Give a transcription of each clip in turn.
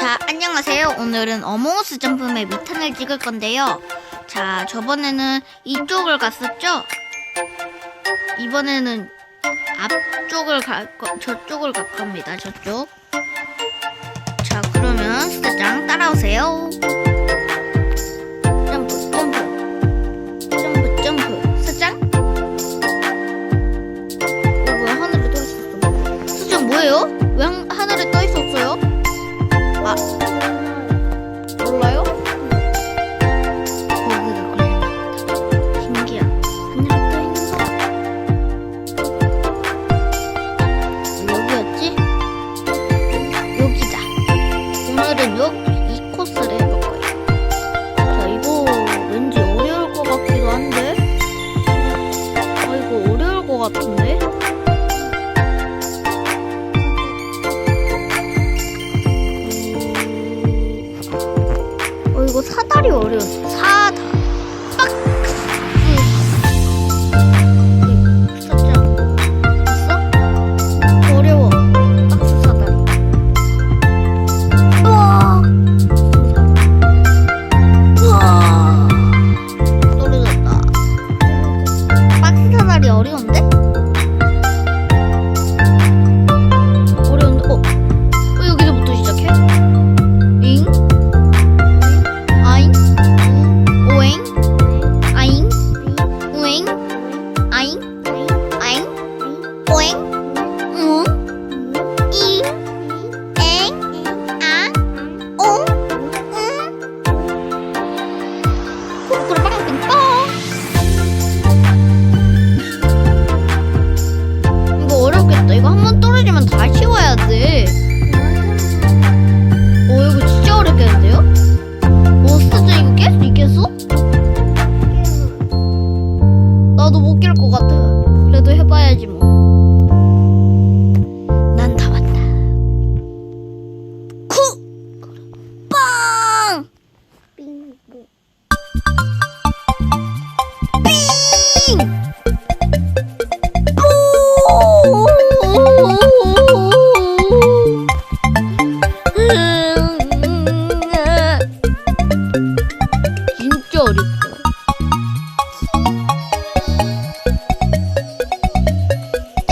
자, 안녕하세요. 오늘은 어몽어스 점프맵 2탄을 찍을 건데요. 자, 저번에는 이쪽을 갔었죠? 이번에는 앞쪽을 갈 거, 저쪽을 갈 겁니다. 저쪽. 자, 그러면 스타장 따라오세요.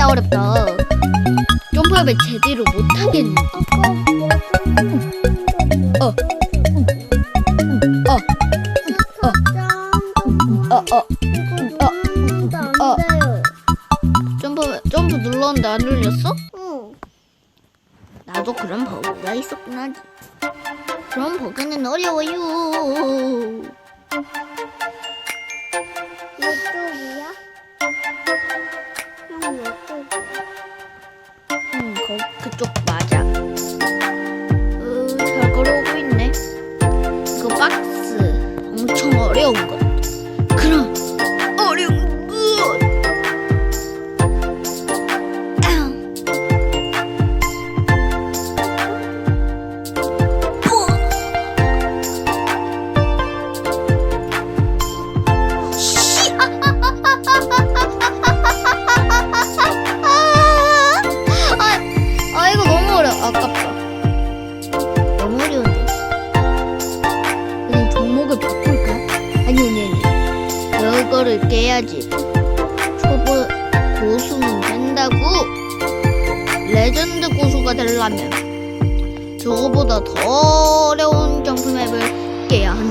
어렵다. 점프업을 제대로 못하겠네. 있었구나. 그런 버그는 어려워요. Trúc 깨야지. 초보 고수는 된다고. 레전드 고수가 되려면 저거보다 더 어려운 점프맵을 깨야 한다.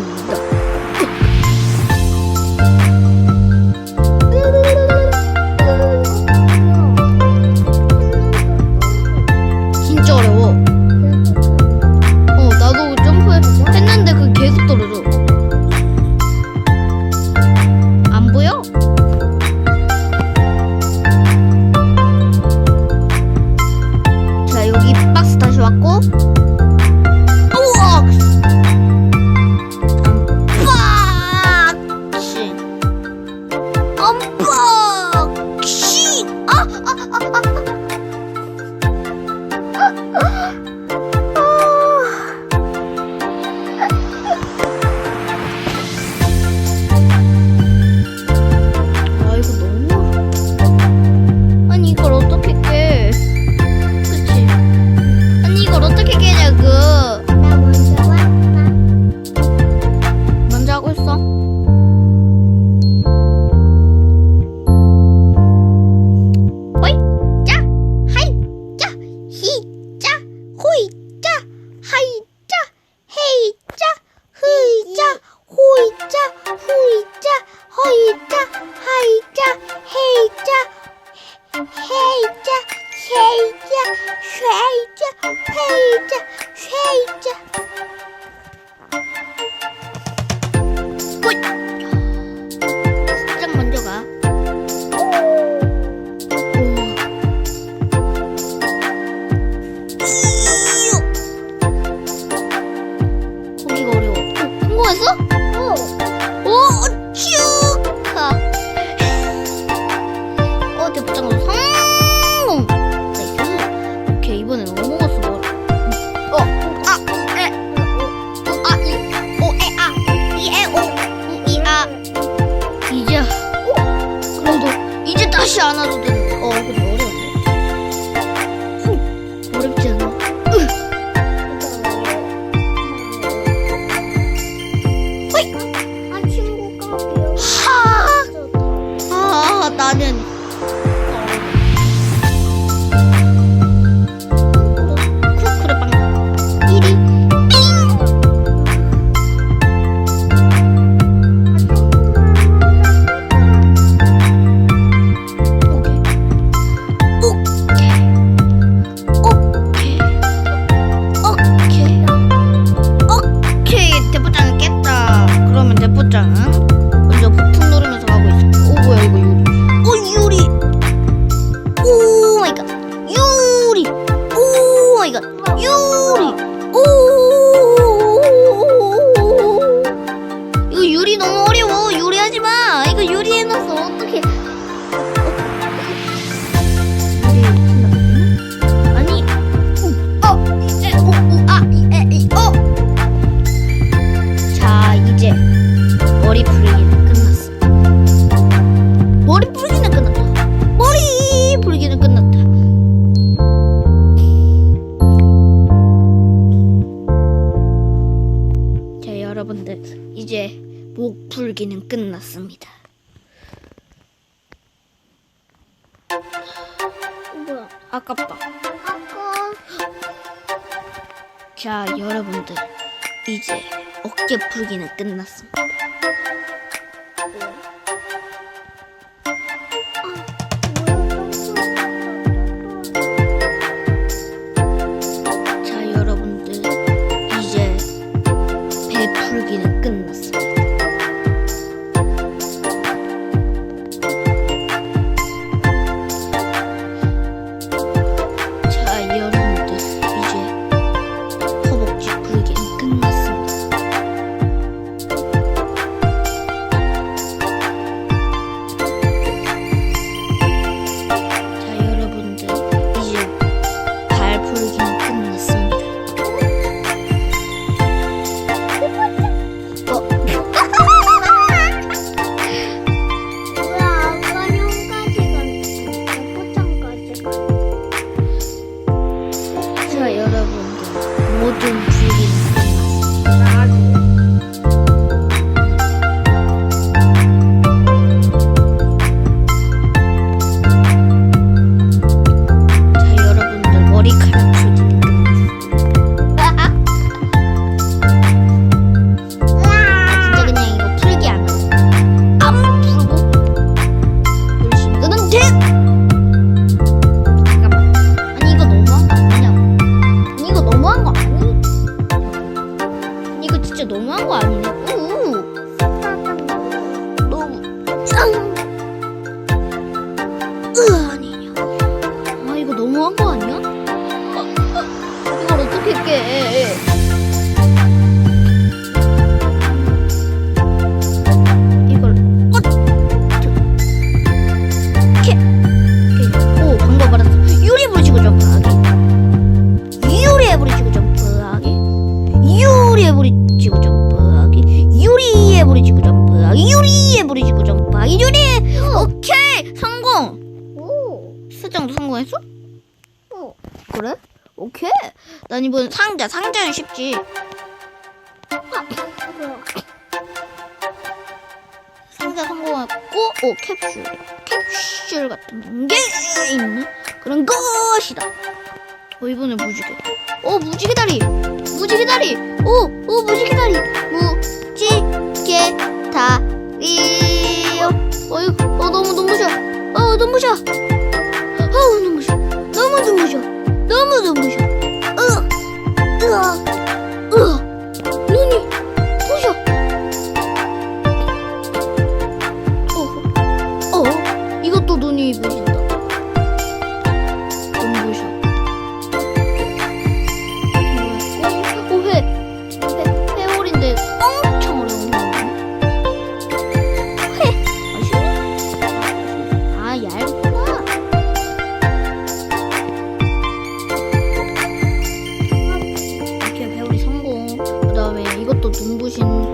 먼저 부품 누르면서 가고 있어. 오 뭐야 이거 유리. 오 어, 유리. 오 마이 갓. 유리. 오 마이 갓. 유리. 끝났습니다. 뭐야? 아깝다. 아까. 자, 여러분들. 이제 어깨 풀기는 끝났습니다. broken 오케이 성공. 오. 수정도 성공했어? 어. 그래? 오케이. 난 이번 상자 상자는 쉽지. 아, 상자 성공했고 오 캡슐 캡슐 같은 게 있는 그런 것이다. 어 이번에 무지개. 어, 오 무지개 다리. 무지개 다리. 오오 무지개 다리. 무지개 다리. 어이구. 어 너무 눈부셔. 어 눈부셔. 어 눈부셔. 너무 눈부셔 너무 눈부셔 어, 으아 으아 눈이 부셔 어어 이것도 눈이 부신다 눈부신